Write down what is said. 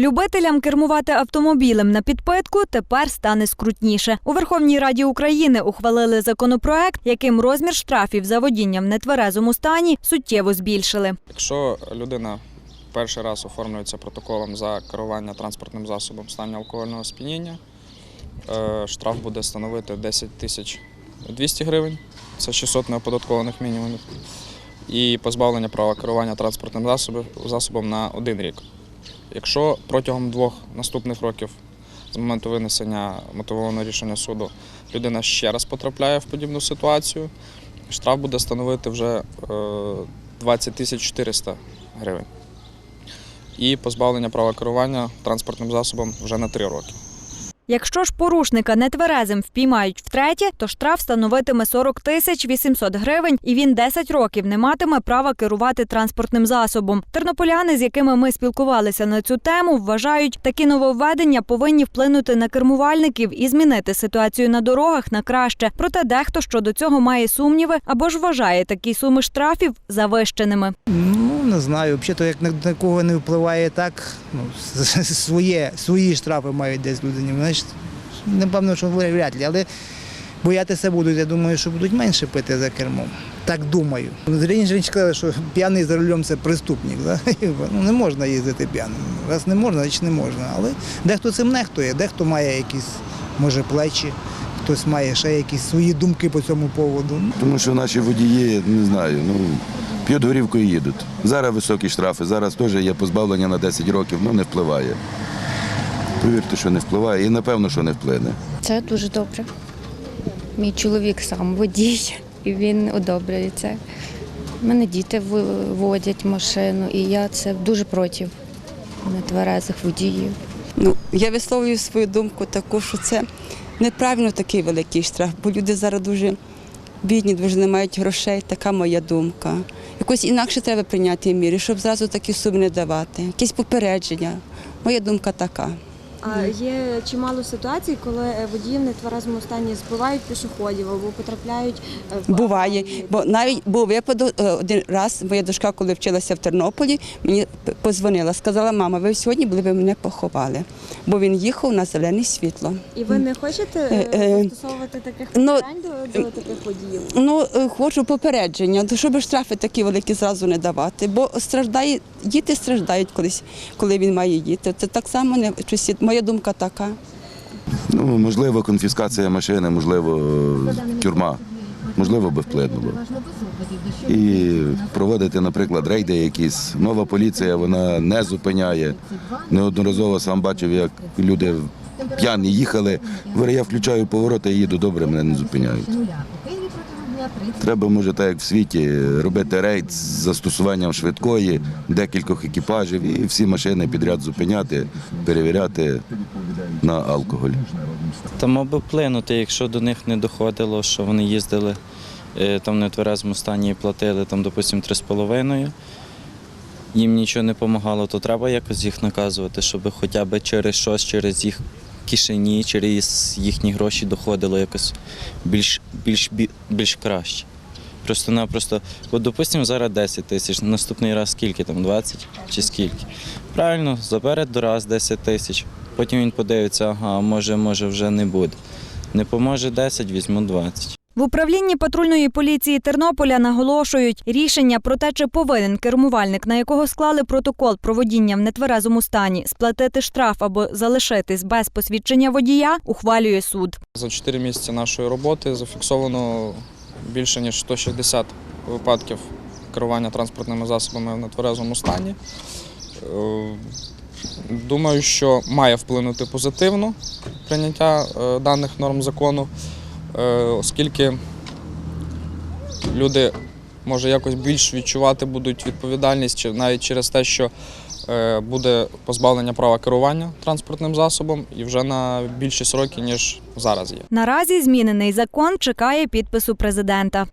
Любителям кермувати автомобілем на підпитку тепер стане скрутніше. У Верховній Раді України ухвалили законопроект, яким розмір штрафів за водінням в нетверезому стані суттєво збільшили. Якщо людина перший раз оформлюється протоколом за керування транспортним засобом в стані алкогольного сп'яніння, е, штраф буде становити 10 тисяч 200 гривень, це 600 неоподаткованих мінімумів, і позбавлення права керування транспортним засобом на один рік. Якщо протягом двох наступних років з моменту винесення мотивованого рішення суду людина ще раз потрапляє в подібну ситуацію, штраф буде становити вже е, 20 тисяч 400 гривень. І позбавлення права керування транспортним засобом вже на 3 роки. Якщо ж порушника нетверезим впіймають втретє, то штраф становитиме 40 тисяч 800 гривень, і він 10 років не матиме права керувати транспортним засобом. Тернополяни, з якими ми спілкувалися на цю тему, вважають, такі нововведення повинні вплинути на кермувальників і змінити ситуацію на дорогах на краще. Проте дехто щодо цього має сумніви або ж вважає такі суми штрафів завищеними. Ну, не знаю. Взагалі, як на кого не впливає так, ну, своє, свої штрафи мають десь людині. Значить, напевно, що вряд ли. Але боятися будуть. Я думаю, що будуть менше пити за кермом. Так думаю. Раніше сказали, що п'яний за рулем це преступник. Да? Ну, не можна їздити п'яним. Раз не можна, значить не можна. Але дехто цим нехтує, дехто має якісь, може, плечі, хтось має ще якісь свої думки по цьому поводу. Тому що наші водії, не знаю, ну п'ють горівку і їдуть. Зараз високі штрафи, зараз теж є позбавлення на 10 років, ну не впливає. Повірте, що не впливає, і напевно, що не вплине. Це дуже добре. Мій чоловік сам водій, і він одобрює це. У мене діти водять машину, і я це дуже проти нетверезих водіїв. Ну, я висловлюю свою думку таку, що це неправильно такий великий штраф, бо люди зараз дуже бідні, дуже не мають грошей. Така моя думка. Якось інакше треба прийняти міри, щоб зразу такі суми не давати. Якесь попередження. Моя думка така. А є чимало ситуацій, коли е, водії в нетверезому стані збивають пішоходів або потрапляють е, в Буває, бо навіть був випадок е, один раз, моя дочка, коли вчилася в Тернополі, мені позвонила, сказала, мама, ви сьогодні були ви мене поховали, бо він їхав на зелене світло. І ви не хочете застосовувати таких ну, до, до таких водіїв? Ну, хочу попередження, щоб штрафи такі великі зразу не давати, бо страждає, діти страждають колись, коли він має діти. Це так само не щось- моя думка така. Ну, можливо, конфіскація машини, можливо, тюрма, можливо, би вплинуло. І проводити, наприклад, рейди якісь. Нова поліція вона не зупиняє. Неодноразово сам бачив, як люди п'яні їхали. Говорю, я включаю повороти і їду добре, мене не зупиняють. Треба, може, так як в світі, робити рейд з застосуванням швидкої, декількох екіпажів і всі машини підряд зупиняти, перевіряти на алкоголь. Та мав би вплинути, якщо до них не доходило, що вони їздили е, там в нетверезому стані і платили там, допустимо, 3,5. Їм нічого не допомагало, то треба якось їх наказувати, щоб хоча б через щось, через їх кишені, через їхні гроші доходило якось більш, більш, більш краще. Просто-напросто, от, допустимо, зараз 10 тисяч, наступний раз скільки там, 20 чи скільки. Правильно, забере до раз 10 тисяч, потім він подивиться, ага, може, може вже не буде. Не поможе 10, візьму 20. В управлінні патрульної поліції Тернополя наголошують, рішення про те, чи повинен кермувальник, на якого склали протокол про водіння в нетверезому стані, сплатити штраф або залишитись без посвідчення водія, ухвалює суд. За 4 місяці нашої роботи зафіксовано більше ніж 160 випадків керування транспортними засобами в нетверезому стані. Е, Думаю, що має вплинути позитивно прийняття е, даних норм закону, оскільки люди може якось більш відчувати будуть відповідальність навіть через те, що е, буде позбавлення права керування транспортним засобом і вже на більші сроки, ніж зараз є. Наразі змінений закон чекає підпису президента.